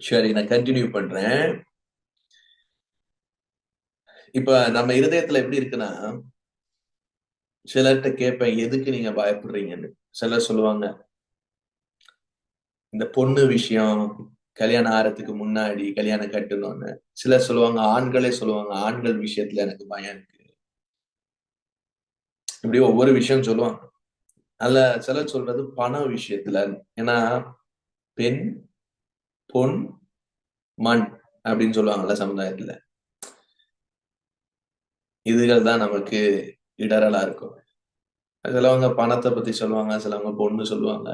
சரி நான் கண்டினியூ பண்றேன். இப்ப நம்ம இருதயத்துல எப்படி இருக்குன்னா சிலர்கிட்ட கேட்பேன் எதுக்கு நீங்க பயப்படுறீங்கன்னு? சிலர் சொல்லுவாங்க இந்த பொண்ணு விஷயம் கல்யாணம் ஆறதுக்கு முன்னாடி கல்யாணம் கட்டணும்னு. சிலர் சொல்லுவாங்க ஆண்களே சொல்லுவாங்க ஆண்கள் விஷயத்துல எனக்கு பயம் இருக்கு. இப்படி ஒவ்வொரு விஷயம் சொல்லுவாங்க. அதுல சிலர் சொல்றது பண விஷயத்துல ஏன்னா பெண் பொன் மண் அப்படின்னு சொல்லுவாங்கல்ல சமுதாயத்துல. இதுகள் தான் நமக்கு இடரலா இருக்கும். சிலவங்க பணத்தை பத்தி சொல்லுவாங்க சிலவங்க பொண்ணு சொல்லுவாங்க.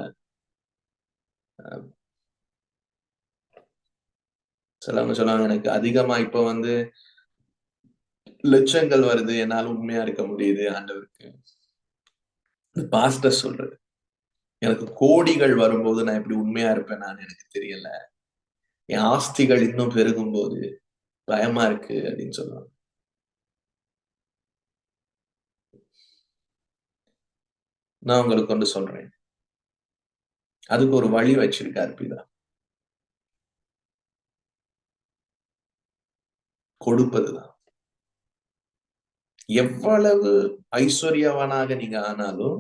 சிலவங்க சொல்லுவாங்க எனக்கு அதிகமா இப்ப வந்து லட்சங்கள் வருது என்னால உண்மையா இருக்க முடியுது ஆண்டவருக்கு. பாஸ்டர் சொல்றது. எனக்கு கோடிகள் வரும்போது நான் எப்படி உண்மையா இருப்பேன் நான் எனக்கு தெரியல. என் ஆஸ்திகள் இன்னும் பெருகும் போது பயமா இருக்கு அப்படின்னு சொல்லுவாங்க. நான் உங்களுக்கு கொண்டு சொல்றேன். அதுக்கு ஒரு வழி வச்சிருக்காரு பிதா. கொடுப்பதுதான் எவ்வளவு ஐஸ்வர்யவனாக நீங்க ஆனாலும்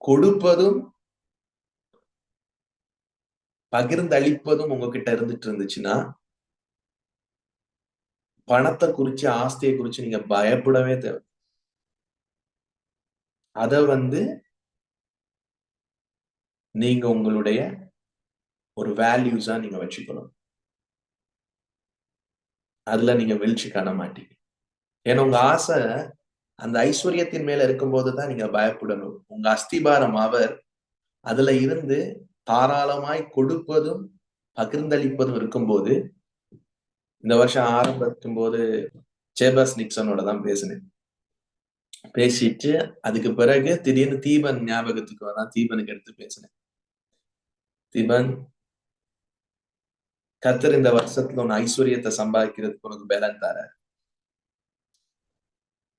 கொடுப்பதும் பகிர்ந்தளிப்பதும் உங்ககிட்ட இருந்துட்டு இருந்துச்சுன்னா பணத்தை குறிச்சு ஆஸ்தியை குறிச்சு நீங்க பயப்படவே தேவை. அத வந்து நீங்க உங்களுடைய ஒரு வேல்யூஸா நீங்க வச்சுக்கணும். அதுல நீங்க வீழ்ச்சி காண மாட்டீங்க. ஏன்னா உங்க ஆசை அந்த ஐஸ்வர்யத்தின் மேல இருக்கும்போது தான் நீங்க பயப்படணும். உங்க அஸ்திபாரம் அவர் அதுல இருந்து தாராளமாய் கொடுப்பதும் பகிர்ந்தளிப்பதும் இருக்கும்போது இந்த வருஷம் ஆரம்பிக்கும் போது சேபர்ஸ் நிக்சனோட தான் பேசினேன். பேசிட்டு அதுக்கு பிறகு திடீர்னு தீபன் ஞாபகத்துக்கு வந்தான் தீபனுக்கு எடுத்து பேசினேன். தீபன் கத்தர் இந்த வருஷத்துல உன் ஐஸ்வர்யத்தை சம்பாதிக்கிறதுக்கு உனக்கு பலன் தர.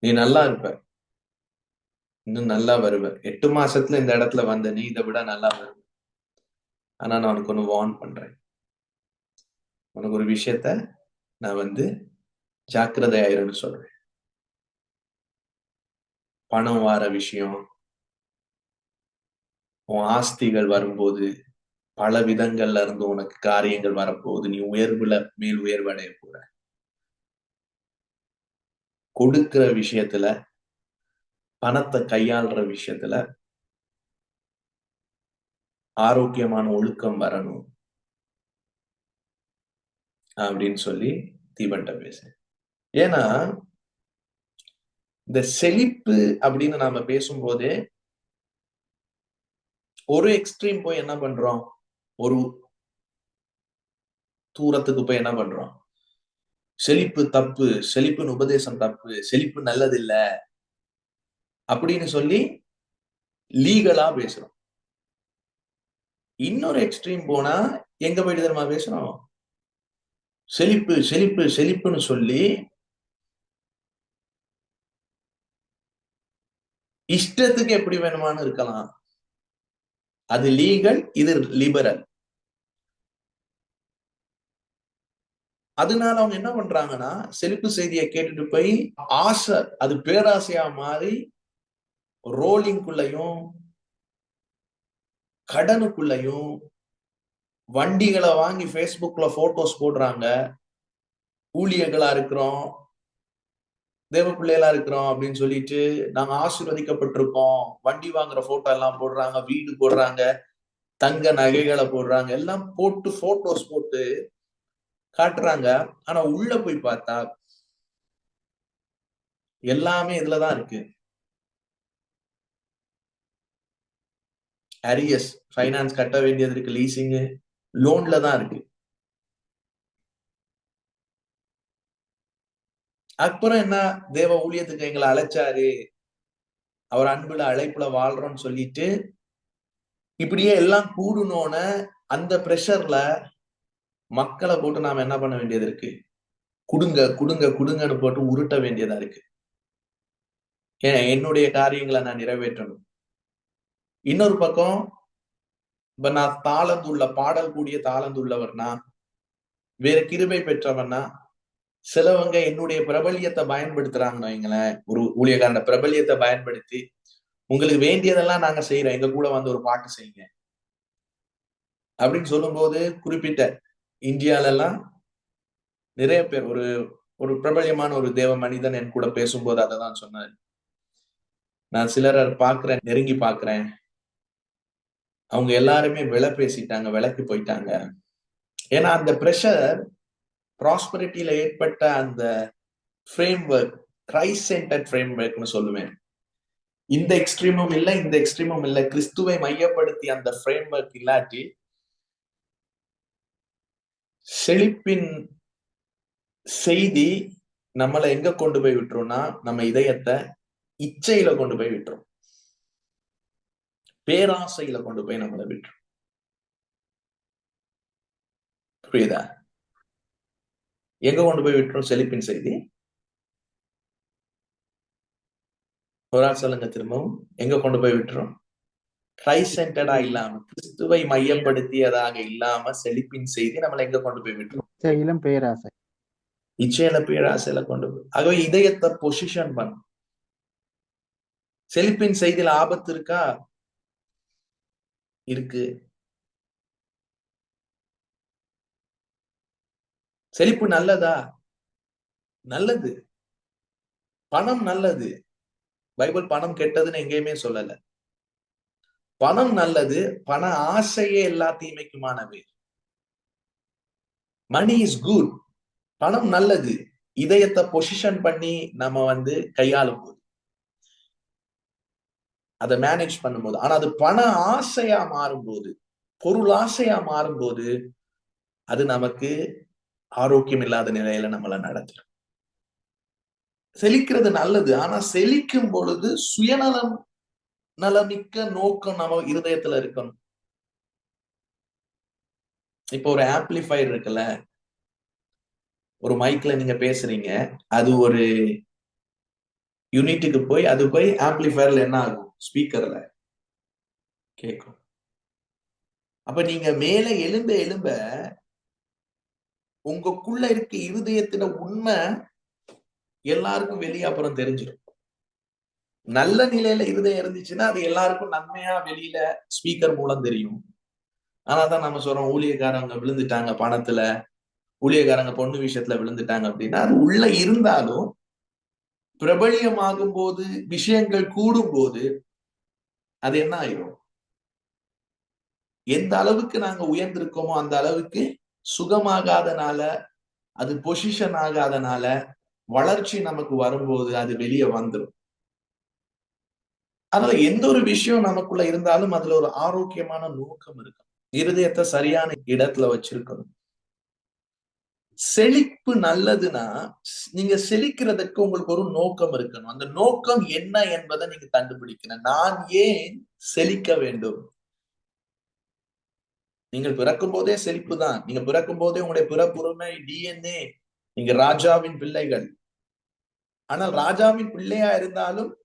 நீ நல்லா இருப்ப. இன்னும் நல்லா வருவ. எட்டு மாசத்துல இந்த இடத்துல வந்த நீ இதை விட நல்லா வருவ. ஆனா நான் உனக்கு ஒண்ணு வார்ன் பண்றேன். உனக்கு ஒரு விஷயத்த நான் வந்து ஜாக்கிரதையாயிருன்னு சொல்றேன். பணம் வார விஷயம் உன் ஆஸ்திகள் வரும்போது பல விதங்கள்ல இருந்து உனக்கு காரியங்கள் வரப்போகுது நீ உயர்வுல மேல் உயர்வு அடைய போற. கொடுக்கிற விஷயத்துல பணத்தை கையாளுற விஷயத்துல ஆரோக்கியமான ஒழுக்கம் வரணும். அப்படின்னு சொல்லி தீபன்ட்ட பேச ஏன்னா இந்த செழிப்பு அப்படின்னு நாம பேசும்போதே ஒரு எக்ஸ்ட்ரீம் போய் என்ன பண்றோம்? ஒரு தூரத்துக்கு போய் என்ன பண்றோம்? செழிப்பு தப்பு செழிப்புன்னு உபதேசம் தப்பு செழிப்பு நல்லது இல்ல அப்படின்னு சொல்லி லீகலா பேசுறோம். இன்னொரு எக்ஸ்ட்ரீம் போனா எங்க போயிட்டு தெரியுமா பேசுறோம்? செழிப்பு செழிப்பு செழிப்புன்னு சொல்லி இஷ்டத்துக்கு எப்படி வேணுமானு இருக்கலாம். அது லீகல் இது லிபரல் அதனால அவங்க என்ன பண்றாங்கன்னா செழிப்பு செய்தியை கேட்டுட்டு போய் ஆசை அது பேராசையா மாறி ரோலிங்குள்ளயும் கடனுக்குள்ளயும் வண்டிகளை வாங்கி ஃபேஸ்புக்ல போட்டோஸ் போடுறாங்க. ஊழியர்களா இருக்கிறோம். தேவ பிள்ளைகளா இருக்கிறோம் அப்படின்னு சொல்லிட்டு நாங்க ஆசீர்வதிக்கப்பட்டிருக்கோம். வண்டி வாங்குற போட்டோ எல்லாம் போடுறாங்க வீடு போடுறாங்க தங்க நகைகளை போடுறாங்க. எல்லாம் போட்டு போட்டோஸ் போட்டு காட்டுறாங்க. ஆனா உள்ள போய் பார்த்தா எல்லாமே இதுலதான் இருக்கு. அரியஸ் ஃபைனான்ஸ் கட்ட வேண்டியது இருக்கு லீசிங்கு லோன்ல தான் இருக்கு. அப்புறம் என்ன தேவ ஊழியத்துக்கு எங்களை அழைச்சாரு. அவர் அன்புல அழைப்புல வாழ்றோம்னு சொல்லிட்டு இப்படியே எல்லாம் கூடணும்னு அந்த ப்ரெஷர்ல மக்களை போட்டு நாம என்ன பண்ண வேண்டியது இருக்கு? குடுங்க குடுங்க குடுங்கன்னு போட்டு உருட்ட வேண்டியதா இருக்கு. ஏன் என்னுடைய காரியங்களை நான் நிறைவேற்றணும். இன்னொரு பக்கம் இப்ப நான் தாளந்துள்ள பாடல் கூடிய தாளந்துள்ளவர்னா வேற கிருபை பெற்றவன்னா சிலவங்க என்னுடைய பிரபல்யத்தை பயன்படுத்துறாங்கன்னு வைங்களேன். ஒரு ஊழியக்காரன பிரபல்யத்தை பயன்படுத்தி உங்களுக்கு வேண்டியதெல்லாம் நாங்க செய்யறோம் எங்க கூட வந்து ஒரு பாட்டு செய்யுங்க. அப்படின்னு சொல்லும்போது குறிப்பிட்ட இந்தியால எல்லாம் நிறைய பேர் ஒரு ஒரு பிரபல்யமான ஒரு தேவ மனிதன் என் கூட பேசும்போது அதை தான் சொன்னார். நான் சிலரை பார்க்குறேன் நெருங்கி பார்க்கிறேன். அவங்க எல்லாருமே விலை பேசிட்டாங்க விலைக்கு போயிட்டாங்க. ஏன்னா அந்த ப்ரெஷர் ப்ராஸ்பரிட்டியில ஏற்பட்ட அந்த framework Christ centred frame ஒர்க்னு சொல்லுவேன். இந்த எக்ஸ்ட்ரீமும் இல்லை இந்த எக்ஸ்ட்ரீமும் இல்லை. கிறிஸ்துவை மையப்படுத்தி அந்த ஃப்ரேம் ஒர்க் இல்லாட்டி செழிப்பின் செய்தி நம்மளை எங்க கொண்டு போய் விட்டுரும்னா நம்ம இதயத்தை இச்சையில கொண்டு போய் விட்டுரும். பேராசையில கொண்டு போய் நம்மளை விட்டுரும். புரியுதா? எங்க கொண்டு போய் விட்டுரும்? செழிப்பின் செய்தி. ஒரு ஆள் சொல்லுங்க திரும்பவும். எங்க கொண்டு போய் விட்டுரும்? கிரைஸ்ட் சென்டர்டா இல்லாம கிறிஸ்துவை மையப்படுத்தியதாக இல்லாம செழிப்பின் செய்தி நம்மளை எங்க கொண்டு போய் விட்டுரும்? இச்சையிலும் பேராசை. இச்சையில பேராசையில கொண்டு போய் ஆகவே இதயத்தை பொசிஷன் பண்ணும் செழிப்பின் செய்தியில ஆபத்து இருக்கா? இருக்கு. செழிப்பு நல்லதா? நல்லது. பணம் நல்லது. பைபிள் பணம் கெட்டதுன்னு எங்கேயுமே சொல்லல. பணம் நல்லது பண ஆசையே எல்லா தீமைக்குமானவை. மணி இஸ் குட் பணம் நல்லது. இதயத்தை பொசிஷன் பண்ணி நம்ம வந்து கையாளும் போது. அதை மேனேஜ் பண்ணும்போது ஆனா அது பண ஆசையா மாறும்போது பொருள் ஆசையா மாறும்போது அது நமக்கு ஆரோக்கியம் இல்லாத நிலையில நம்மளை நடத்தும் செழிக்கிறது நல்லது ஆனா செழிக்கும் பொழுது சுயநலம் நலமிக்க நோக்கம் நம்ம இருதயத்துல இருக்கணும். இப்போ ஒரு ஆம்பிளிஃபையர் இருக்குல்ல ஒரு மைக்ல நீங்க பேசுறீங்க அது ஒரு யூனிட்டுக்கு போய் அது போய் ஆம்பிளிஃபயர்ல என்ன ஆகும்? ஸ்பீக்கர்ல. கேட்கும் அப்ப நீங்க மேல எலும்ப எலும்ப உங்களுக்குள்ள இருக்க இருதயத்துல உண்மை எல்லாருக்கும் வெளியே அப்புறம் தெரிஞ்சிடும். நல்ல நிலையில இருதயம் இருந்துச்சுன்னா அது எல்லாருக்கும் நன்மையா வெளியில ஸ்பீக்கர் மூலம் தெரியும். ஆனாதான் நம்ம சொல்றோம் ஊழியக்காரங்க விழுந்துட்டாங்க பணத்துல ஊழியக்காரங்க பொண்ணு விஷயத்துல விழுந்துட்டாங்க அப்படின்னா அது உள்ள இருந்தாலும் பிரபலியமாகும் போது விஷயங்கள் கூடும் போது அது என்ன ஆயிரும்? எந்த அளவுக்கு நாங்க உயர்ந்திருக்கோமோ அந்த அளவுக்கு சுகமாகாதனால அது பொசிஷன் ஆகாதனால வளர்ச்சி நமக்கு வரும்போது அது வெளியே வந்துடும் அதனால எந்த ஒரு விஷயம் நமக்குள்ள இருந்தாலும் அதுல ஒரு ஆரோக்கியமான நோக்கம் இருக்கும். இருதயத்தை சரியான இடத்துல வச்சிருக்கணும். செழிப்பு நல்லதுன்னா நீங்க செழிக்கிறதுக்கு உங்களுக்கு ஒரு நோக்கம் இருக்கணும். அந்த நோக்கம் என்ன என்பதை நீங்க கண்டுபிடிக்கணும். நான் ஏன் செழிக்க வேண்டும்? நீங்கள் பிறக்கும் போதே செழிப்பு தான். நீங்க பிறக்கும் போதே உங்களுடைய பிறப்புரிமை டிஎன்ஏ நீங்க ராஜாவின் பிள்ளைகள். ஆனால் ராஜாவின் பிள்ளையா இருந்தாலும்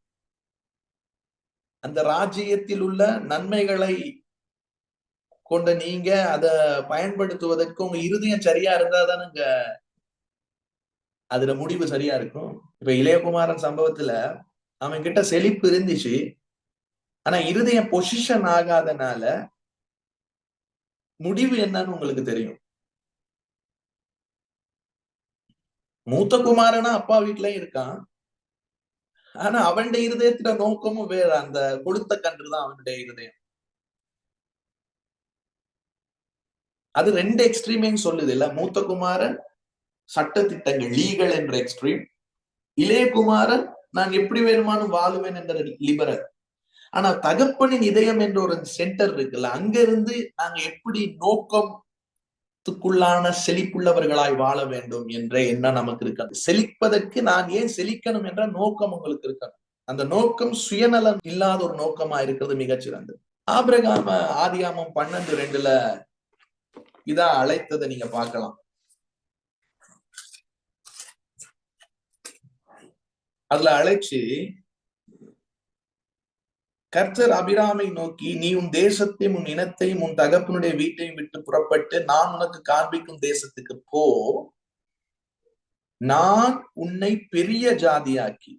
அந்த ராஜ்யத்தில் உள்ள நன்மைகளை கொண்ட நீங்க அத பயன்படுத்துவதற்கு உங்க இருதயம் சரியா இருந்தா தானுங்க? அதுல முடிவு சரியா இருக்கும். இப்ப இளையகுமாரன் சம்பவத்துல அவன் கிட்ட செழிப்பு இருந்துச்சு. ஆனா இருதயம் பொசிஷன் ஆகாதனால முடிவு என்னன்னு உங்களுக்கு தெரியும். மூத்த குமாரனா அப்பா வீட்லயும் இருக்கான். ஆனா அவனுடைய இருதயத்துல நோக்கமும் வேற அந்த கொடுத்த கன்றுதான் அவனுடைய இருதயம். அது ரெண்டு எக்ஸ்ட்ரீமையும் சொல்லுது இல்ல? மூத்த குமாரன் சட்ட திட்டங்கள் லீகல் என்ற எக்ஸ்ட்ரீம் இளையகுமாரன் நான் எப்படி வேணுமானும் வாழுவேன் என்ற லிபரல் ஆனா தகப்பனின் இதயம் என்ற ஒரு சென்டர் இருக்குல்ல? அங்க இருந்து நாங்க எப்படி நோக்கத்துக்குள்ளான செழிப்புள்ளவர்களாய் வாழ வேண்டும் என்ற எண்ணம் நமக்கு இருக்காது. செழிப்பதற்கு நான் ஏன் செழிக்கணும் என்ற நோக்கம் உங்களுக்கு இருக்கணும் அந்த நோக்கம் சுயநலம் இல்லாத ஒரு நோக்கமா இருக்கிறது மிகச்சிறந்தது. ஆபிரகாம ஆதியாமம் பன்னெண்டு ரெண்டுல இதா அழைத்ததை நீங்க பார்க்கலாம். அதுல அழைச்சு கர்த்தர் அபிராமை நோக்கி நீ உன் தேசத்தையும் உன் இனத்தையும் உன் தகப்பனுடைய வீட்டையும் விட்டு புறப்பட்டு நான் உனக்கு காண்பிக்கும் தேசத்துக்கு போ. நான் உன்னை பெரிய ஜாதியாக்கி.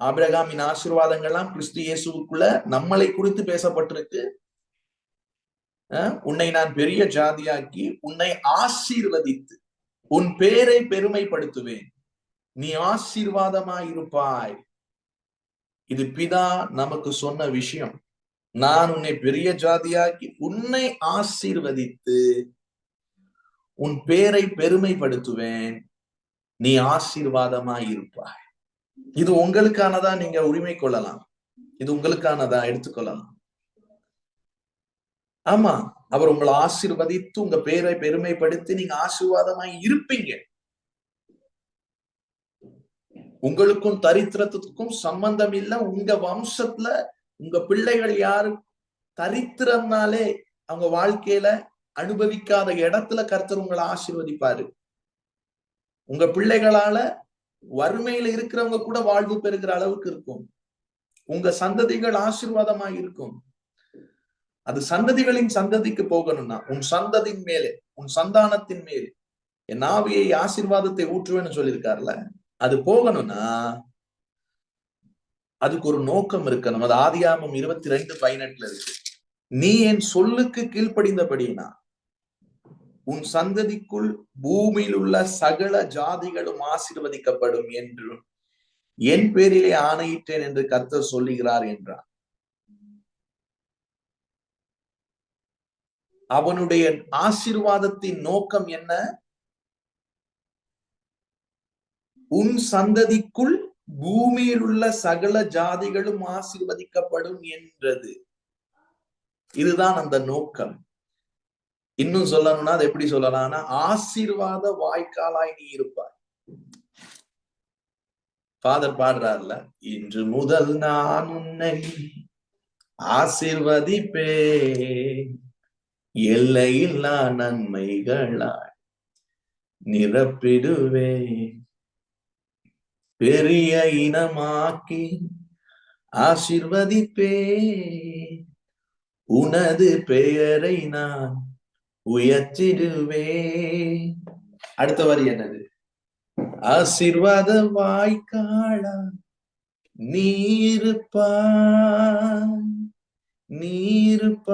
ஆபிரகாமின் ஆசீர்வாதங்கள்லாம் கிறிஸ்து இயேசுக்குள்ள நம்மளை குறித்து பேசப்பட்டிருக்கு. உன்னை நான் பெரிய ஜாதியாக்கி உன்னை ஆசீர்வதித்து உன் பேரை பெருமைப்படுத்துவேன். நீ ஆசீர்வாதமாயிருப்பாய். இது பிதா நமக்கு சொன்ன விஷயம். நான் உன்னை பெரிய ஜாதியாக்கி உன்னை ஆசீர்வதித்து உன் பேரை பெருமைப்படுத்துவேன். நீ ஆசீர்வாதமாய் இருப்பாய் இது உங்களுக்கானதா நீங்க உரிமை கொள்ளலாம். இது உங்களுக்கானதா? எடுத்துக்கொள்ளலாம். ஆமா. அவர் உங்களை ஆசிர்வதித்து உங்க பேரை பெருமைப்படுத்தி நீங்க ஆசீர்வாதமாய் இருப்பீங்க. உங்களுக்கும் தரித்திரத்துக்கும் சம்பந்தம் இல்ல. உங்க வம்சத்துல உங்க பிள்ளைகள் யாரு? தரித்திரம்னாலே அவங்க வாழ்க்கையில அனுபவிக்காத இடத்துல கர்த்தர் உங்களை ஆசீர்வதிப்பாரு. உங்க பிள்ளைகளால வறுமையில இருக்கிறவங்க கூட வாழ்வு பெறுகிற அளவுக்கு இருக்கும். உங்க சந்ததிகள் ஆசீர்வாதமா இருக்கும். அது சந்ததிகளின் சந்ததிக்கு போகணும்னா உன் சந்ததியின் மேலே உன் சந்தானத்தின் மேலே என் ஆவியை ஆசீர்வாதத்தை ஊற்றுவேன்னு சொல்லியிருக்காருல அது போகணும்னா அதுக்கு ஒரு நோக்கம் இருக்கணும். அது ஆதியாமம் இருபத்தி ரெண்டு பதினெட்டுல இருக்கு. நீ என் சொல்லுக்கு கீழ்ப்படிந்தபடினா உன் சந்ததிக்குள் பூமியில் உள்ள சகல ஜாதிகளும் ஆசீர்வதிக்கப்படும் என்றும் என் பேரிலே ஆணையிட்டேன் என்று கத்த சொல்லுகிறார் என்றார். அவனுடைய ஆசீர்வாதத்தின் நோக்கம் என்ன? உன் சந்ததிக்குள் பூமியில் உள்ள சகல ஜாதிகளும் ஆசீர்வதிக்கப்படும் என்றது. இதுதான் அந்த நோக்கம். இன்னும் சொல்லணும்னா அது எப்படி சொல்லலாம்னா ஆசீர்வாத வாய்க்காலாய் நீ இருப்பாய். ஃபாதர் பாடுறாருல இன்று முதல் நான் உன்னை ஆசிர்வதிப்பே எல்லையில்லா நன்மைகளாய் நிரப்பிடுவே. பெரிய இனமாக்கி ஆசிர்வதிப்பே உனது பெயரை நான் உயர்த்திடுவே அடுத்த வரி என்னது? ஆசிர்வாத வாய்க்காளா நீருப்பாய் நீருப்பாய்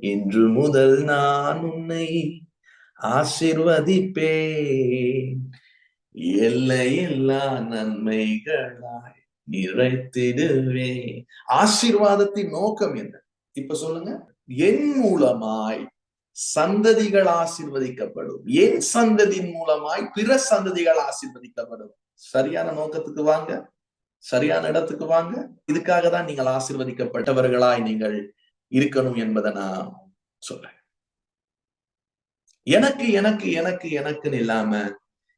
இன்று முதல் நான் உன்னை ஆசிர்வதிப்பேன். எல்லையில்லா நன்மைகளாய் நிறைத்திடுவே ஆசீர்வாதத்தின் நோக்கம் என்ன? இப்ப சொல்லுங்க. என் மூலமாய் சந்ததிகள் ஆசிர்வதிக்கப்படும். என் சந்ததியின் மூலமாய் பிற சந்ததிகள் ஆசிர்வதிக்கப்படும். சரியான நோக்கத்துக்கு வாங்க. சரியான இடத்துக்கு வாங்க. இதுக்காக தான் நீங்கள் ஆசிர்வதிக்கப்பட்டவர்களாய் நீங்கள் இருக்கணும் என்பதை நான் சொல்றேன். எனக்கு எனக்கு எனக்கு எனக்குன்னு இல்லாம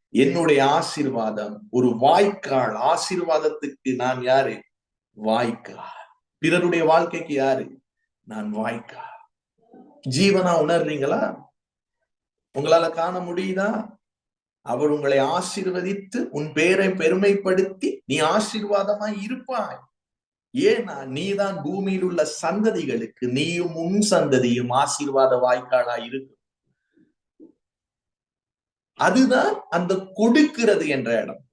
என்னுடைய ஆசீர்வாதம் ஒரு வாய்க்கால். ஆசீர்வாதத்துக்கு நான் யாரு? வாய்க்கால். பிறருடைய வாழ்க்கைக்கு யாரு? நான் வாய்க்கா ஜீவனா உணர்றீங்களா? உங்களால காண முடியுதா? அவர் உங்களை ஆசீர்வதித்து உன் பேரை பெருமைப்படுத்தி நீ ஆசீர்வாதமாய் இருப்பாய். ஏன்னா நீதான் பூமியில் உள்ள சந்ததிகளுக்கு நீயும் உன் சந்ததியும் ஆசீர்வாத வாய்க்காலா இருக்கும் அதுதான் அந்த கொடுக்கிறது என்ற இடம்.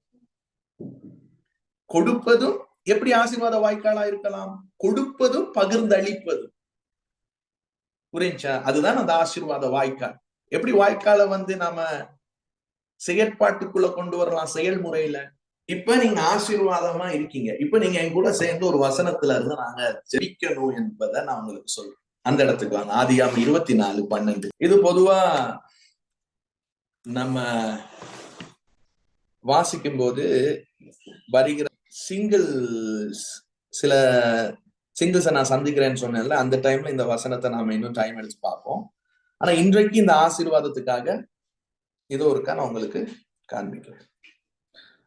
கொடுப்பதும் எப்படி ஆசீர்வாத வாய்க்காலா இருக்கலாம்? கொடுப்பதும் பகிர்ந்தளிப்பதும். புரிஞ்சா? அதுதான் அந்த ஆசீர்வாத வாய்க்கால். எப்படி வாய்க்கால வந்து நாம செயற்பாட்டுக்குள்ள கொண்டு வரலாம் செயல்முறையில? இப்ப நீங்க ஆசீர்வாதமா இருக்கீங்க. இப்ப நீங்க என் கூட சேர்ந்து ஒரு வசனத்துல இருந்து நாங்க ஜெயிக்கணும் என்பதை நான் உங்களுக்கு சொல்றேன். அந்த இடத்துக்கு வாங்க. ஆதியாம இருபத்தி நாலு பன்னெண்டு. இது பொதுவா நம்ம வாசிக்கும் போது வருகிற சிங்கிள் சில சிங்கிள்ஸை நான் சந்திக்கிறேன்னு சொன்னேன்ல அந்த டைம்ல இந்த வசனத்தை நாம இன்னும் டைம் எடுத்து பார்ப்போம். ஆனா இன்றைக்கு இந்த ஆசீர்வாதத்துக்காக இது ஒருக்கா நான் உங்களுக்கு காண்பிக்கிறேன்.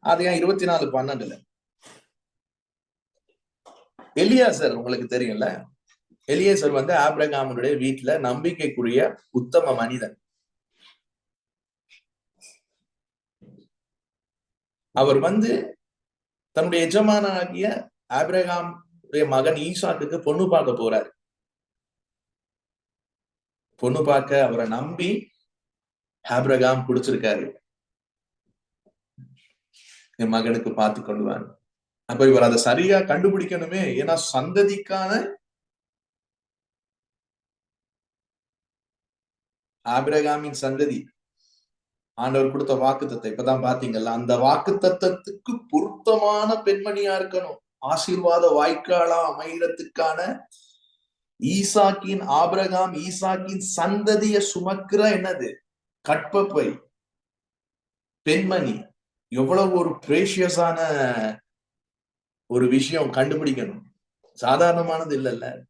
அது ஏன் இருபத்தி நாலு பன்னெண்டுல எலியாசர் உங்களுக்கு தெரியும்ல? எலியாசர் வந்து ஆப்ரகாமனுடைய வீட்டுல நம்பிக்கைக்குரிய உத்தம மனிதன். அவர் வந்து தன்னுடைய எஜமான ஆகிய ஆபிரகாம் மகன் ஈசாக்குக்கு பொண்ணு பார்க்க போறாரு. பொண்ணு பார்க்க அவரை நம்பி ஆப்ரகாம் குடிச்சிருக்காரு. என் மகனுக்கு பார்த்து கொள்வான். அப்ப இவர் அதை சரியா கண்டுபிடிக்கணுமே ஏன்னா சந்ததிக்கான ஆபிரகாமின் சந்ததி. ஆண்டவர் கொடுத்த வாக்கு தத்தை இப்பதான் பாத்தீங்கல்ல அந்த வாக்கு தத்தத்துக்கு பொருத்தமான பெண்மணியா இருக்கணும். ஆசீர்வாத வாய்க்காலா அமைகிறதுக்கான ஈசாக்கின் ஆபிரகாம் ஈசாக்கின் சந்ததிய சுமக்கிற என்னது? கற்பப்பை. பெண்மணி. எவ்வளவு ஒரு பிரேஷியஸான ஒரு விஷயம் கண்டுபிடிக்கணும். சாதாரணமானது இல்லைல்ல.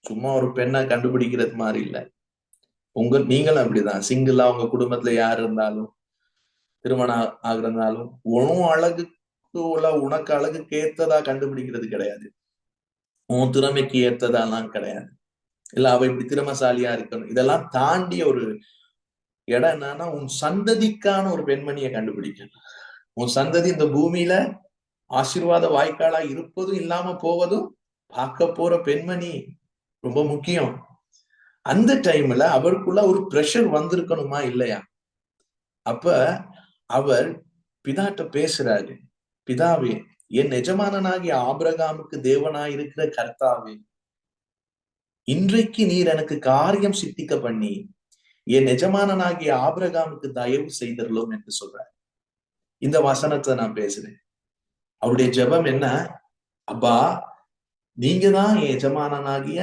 சும்மா ஒரு பெண்ணை கண்டுபிடிக்கிறது மாதிரி இல்ல. உங்க நீங்களும் அப்படிதான். சிங்கிளா உங்க குடும்பத்துல யார் இருந்தாலும் திருமணம் ஆகுறதுனாலும் உன் அழகுக்கு உள்ள உனக்கு அழகுக்கு ஏத்ததா கண்டுபிடிக்கிறது கிடையாது. உன் திறமைக்கு ஏத்ததாலாம் கிடையாது. இல்ல அவ இப்படி திறமசாலியா இருக்கணும். இதெல்லாம் தாண்டிய ஒரு இடம் என்னன்னா உன் சந்ததிக்கான ஒரு பெண்மணியை கண்டுபிடிக்கணும். உன் சந்ததி இந்த பூமியில ஆசீர்வாத வாய்க்காலா இருப்பதும் இல்லாம போவதும் பார்க்க போற பெண்மணி ரொம்ப முக்கியம். அந்த டைம்ல அவருக்குள்ள ஒரு ப்ரெஷர் வந்திருக்கணுமா இல்லையா? அப்ப அவர் பிதாட்ட பேசுறாரு பிதாவே என் எஜமானனாகிய ஆபிரகாமுக்கு தேவனாயிருக்கிற கர்த்தாவே இன்றைக்கு நீர் எனக்கு காரியம் சித்திக்க பண்ணி என் எஜமானனாகிய ஆபிரகாமுக்கு தயவு செய்தரலும் என்று சொல்றார். இந்த வசனத்தை நான் பேசுறேன். அவருடைய ஜெபம் என்ன? அப்பா நீங்க தான் எஜமானனாகிய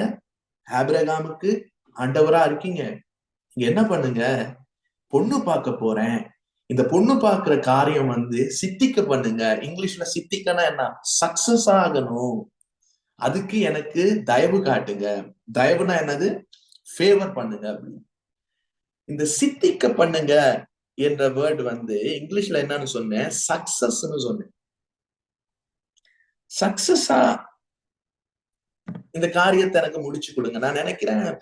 ஆபிரகாமுக்கு ஆண்டவரா இருக்கீங்க. நீங்க என்ன பண்ணுங்க? பொண்ணு பார்க்க போறேன். இந்த பொண்ணு பார்க்கிற காரியம் வந்து சித்திக்க பண்ணுங்க. இங்கிலீஷ்ல சித்திக்கனா என்ன? சக்சஸ் ஆகணும். அதுக்கு எனக்கு தயவு காட்டுங்க. தயவுனா என்னது? ஃபேவர் பண்ணுங்க. அப்படின்னு இந்த சித்திக்க பண்ணுங்க. என்ற வேர்டு வந்து இங்கிலீஷ்ல என்னன்னு சொன்னேன்? சக்சஸ்ன்னு சொன்னேன். சக்சஸா இந்த காரியத்தை எனக்கு முடிச்சு கொடுங்க. நான் நினைக்கிறேன்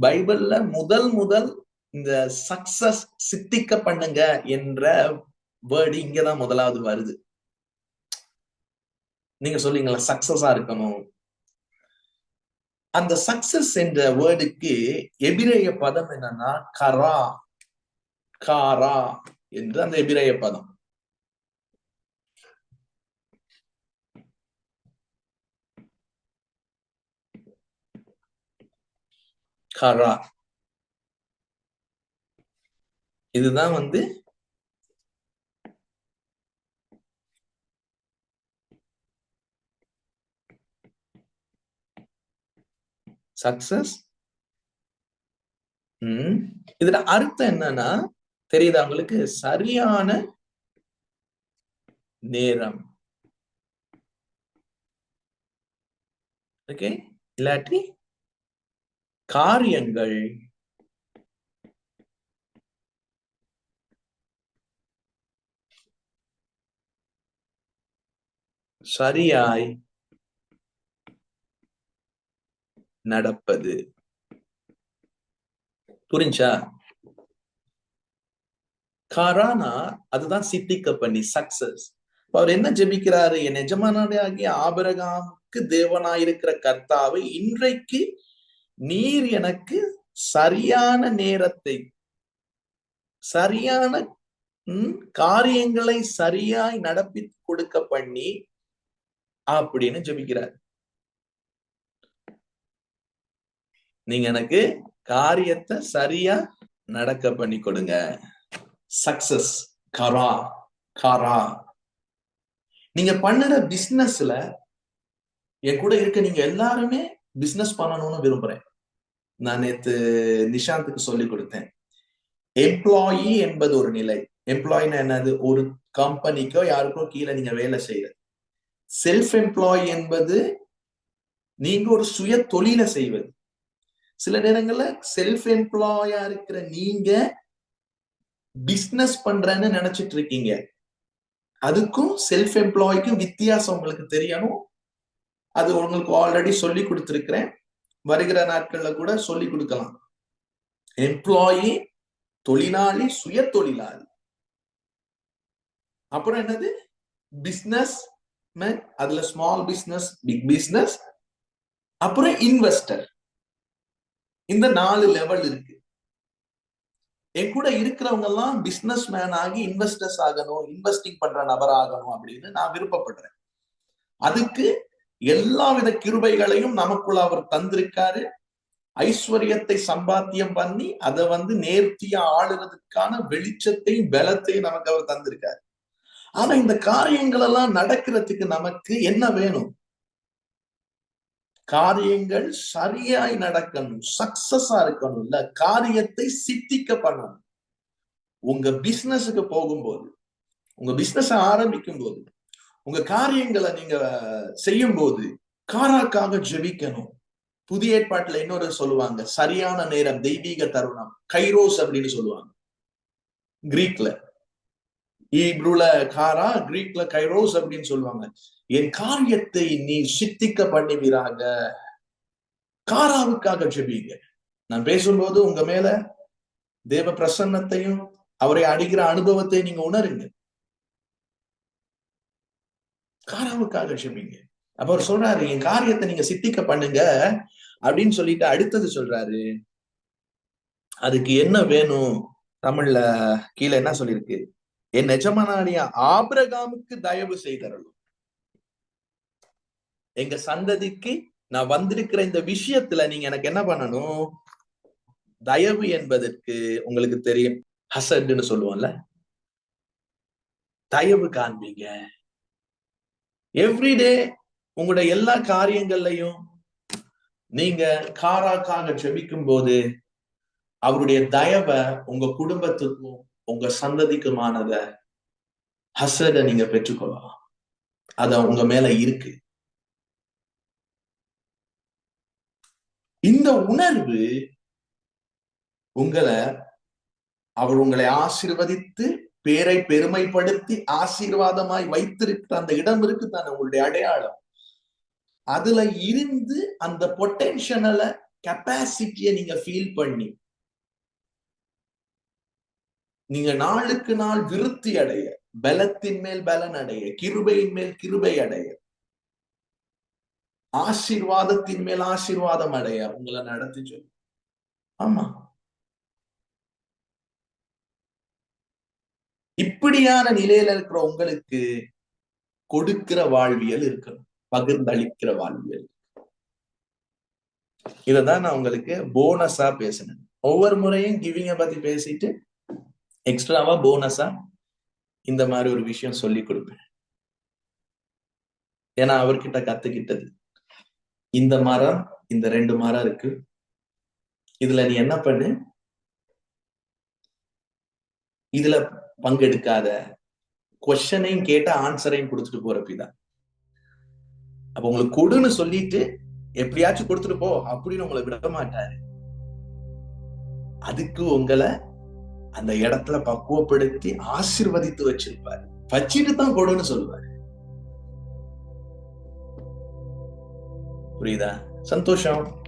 பைபிள்ல முதல் முதல் இந்த சக்சஸ் சித்திக்க பண்ணுங்க என்ற வேர்டு இங்கதான் முதலாவது வருது. நீங்க சொல்றீங்களா சக்சஸா இருக்கணும். அந்த சக்சஸ் என்ற வேர்டுக்கு எபிரேய பதம் என்னன்னா கரா. காரா என்று அந்த எபிரேய பதம். காரா. இதுதான் வந்து சக்சஸ் உம் இதுல அர்த்தம் என்னன்னா தெரியுது உங்களுக்கு? சரியான நேரம். ஓகே இல்லாட்டி காரியங்கள். சரியாய் நடப்பது. புரிஞ்சா? காரானா அதுதான் சித்திக்க பண்ணி சக்சஸ் அவர் என்ன ஜெபிக்கிறாரு? என் எஜமானாகிய ஆபரகாமுக்கு தேவனாயிருக்கிற கர்த்தாவை இன்றைக்கு நீர் எனக்கு சரியான நேரத்தை சரியான காரியங்களை சரியாய் நடப்பி கொடுக்க பண்ணி அப்படின்னு ஜெபிக்கிறார். நீங்க எனக்கு காரியத்தை சரியா நடக்க பண்ணி கொடுங்க. சக்சஸ் கரா காரா நீங்க பண்ணுற பிசினஸ்ல என் கூட இருக்க நீங்க எல்லாருமே பிசினஸ் பண்ணணும்னு விரும்புறேன். நான் நேத்து நிஷாந்துக்கு சொல்லி கொடுத்தேன். எம்ப்ளாயி என்பது ஒரு நிலை. எம்ப்ளாயினா என்னது? ஒரு கம்பெனிக்கோ யாருக்கோ கீழே நீங்க வேலை செய்யறது செல்ஃப் எம்ப்ளாய் என்பது நீங்க ஒரு சுய தொழில செய்வது. சில நேரங்கள்ல செல்ஃப் எம்ப்ளாயா இருக்கிற நீங்க பிஸ்னஸ் பண்றேன்னு நினைச்சிட்டு இருக்கீங்க அதுக்கும் செல்ஃப் எம்ப்ளாய்க்கும் வித்தியாசம் உங்களுக்கு தெரியணும் அது உங்களுக்கு ஆல்ரெடி சொல்லி கொடுத்துருக்கிறேன். வருகிற நாட்கள்ல கூட சொல்லி கொடுக்கலாம். எம்ப்ளாயி தொழிலாளி சுய தொழிலாளி அப்புறம் என்னது? பிஸ்னஸ் மேன் அதுல ஸ்மால் பிஸ்னஸ் பிக் பிஸ்னஸ் அப்புறம் இன்வெஸ்டர் இந்த நாலு லெவல் இருக்கு. என் கூட இருக்கிறவங்க எல்லாம் பிசினஸ் மேன் ஆகி இன்வெஸ்டர்ஸ் ஆகணும் இன்வெஸ்டிங் பண்ற நபர் ஆகணும் அப்படின்னு நான் விருப்பப்படுறேன். அதுக்கு எல்லா வித கிருபைகளையும் நமக்குள்ள அவர் தந்திருக்காரு. ஐஸ்வர்யத்தை சம்பாத்தியம் பண்ணி அதை வந்து நேர்த்தியா ஆளுறதுக்கான வெளிச்சத்தையும் பலத்தையும் நமக்கு அவர் தந்திருக்காரு. ஆனா இந்த காரியங்கள் எல்லாம் நடக்கிறதுக்கு நமக்கு என்ன வேணும்? காரியங்கள் சரியாய் நடக்கணும் சக்சஸா இருக்கணும் இல்ல காரியத்தை சித்திக்க பண்ணணும். உங்க பிசினஸுக்கு போகும்போது உங்க பிசினஸ் ஆரம்பிக்கும் போது உங்க காரியங்களை நீங்க செய்யும் போது காராக்காக ஜெபிக்கணும். புதிய ஏற்பாட்டுல இன்னொரு சொல்லுவாங்க சரியான நேரம் தெய்வீக தருணம் கைரோஸ் அப்படின்னு சொல்லுவாங்க. கிரீக்ல ஈப்ரூல காரா கிரீக்ல கைரோஸ் அப்படின்னு சொல்லுவாங்க. என் காரியத்தை நீ சித்திக்க பண்ணுவீராக. காராவுக்காக ஜெபிங்க நான் பேசும்போது உங்க மேல தேவ பிரசன்னத்தையும் அவரை அடிக்கிற அனுபவத்தை நீங்க உணருங்க. காராவுக்காக ஜெபிங்க. அப்ப அவர் சொல்றாரு என் காரியத்தை நீங்க சித்திக்க பண்ணுங்க. அப்படின்னு சொல்லிட்டு அடுத்தது சொல்றாரு. அதுக்கு என்ன வேணும்? தமிழ்ல கீழே என்ன சொல்லிருக்கு? என் எஜமானியா ஆபிரகாமுக்கு தயவு செய்தரலும் எங்க சந்ததிக்கு நான் வந்திருக்கிற இந்த விஷயத்துல நீங்க எனக்கு என்ன பண்ணணும்? தயவு என்பதற்கு உங்களுக்கு தெரியும். ஹசட்னு சொல்லுவோம்ல. தயவு காண்பீங்க. எவ்ரிடே உங்களுடைய எல்லா காரியங்கள்லையும் நீங்க காராக்காக ஜெபிக்கும் போது அவருடைய தயவை உங்க குடும்பத்துக்கும் உங்க சந்ததிக்குமானத ஹசட நீங்க பெற்றுக்கொள்ளலாம். அத உங்க மேல இருக்கு. இந்த உணர்வு உங்களை அவர் உங்களை ஆசிர்வதித்து பேரை பெருமைப்படுத்தி ஆசீர்வாதமாய் வைத்திருக்கிற அந்த இடம் இருக்கு தானே உங்களுடைய அடையாளம்? அதுல இருந்து அந்த பொட்டென்ஷியல கெப்பாசிட்டிய நீங்க ஃபீல் பண்ணி நீங்க நாளுக்கு நாள் விருத்தி அடைய பலத்தின் மேல் பலன் அடைய கிருபையின் மேல் கிருபை அடைய ஆசீர்வாதத்தின் மேல் ஆசீர்வாதம் அடைய உங்களை நடத்தி சொல்லு ஆமா. இப்படியான நிலையில இருக்கிற உங்களுக்கு கொடுக்கிற வாழ்வியல் இருக்கணும். பகிர்ந்தளிக்கிற வாழ்வியல். இததான் நான் உங்களுக்கு போனஸா பேசினேன். ஒவ்வொரு முறையும் கிவிங்க பத்தி பேசிட்டு எக்ஸ்ட்ராவா போனஸா இந்த மாதிரி ஒரு விஷயம் சொல்லி கொடுப்பேன். ஏன்னா அவர்கிட்ட கத்துக்கிட்டது. இந்த மரம் இந்த ரெண்டு மரம் இருக்கு. இதுல நீ என்ன பண்ணு? இதுல பங்கெடுக்காத கொஸ்டனையும் கேட்ட ஆன்சரையும் கொடுத்துட்டு போறப்பிதான் அப்ப உங்களுக்கு கொடுன்னு சொல்லிட்டு எப்படியாச்சும் கொடுத்துட்டு போ அப்படின்னு உங்களை விட மாட்டாரு. அதுக்கு உங்களை அந்த இடத்துல பக்குவப்படுத்தி ஆசிர்வதித்து வச்சிருப்பாரு. வச்சுட்டு தான் கொடுன்னு சொல்லுவாரு. புரியுதா? சந்தோஷம்.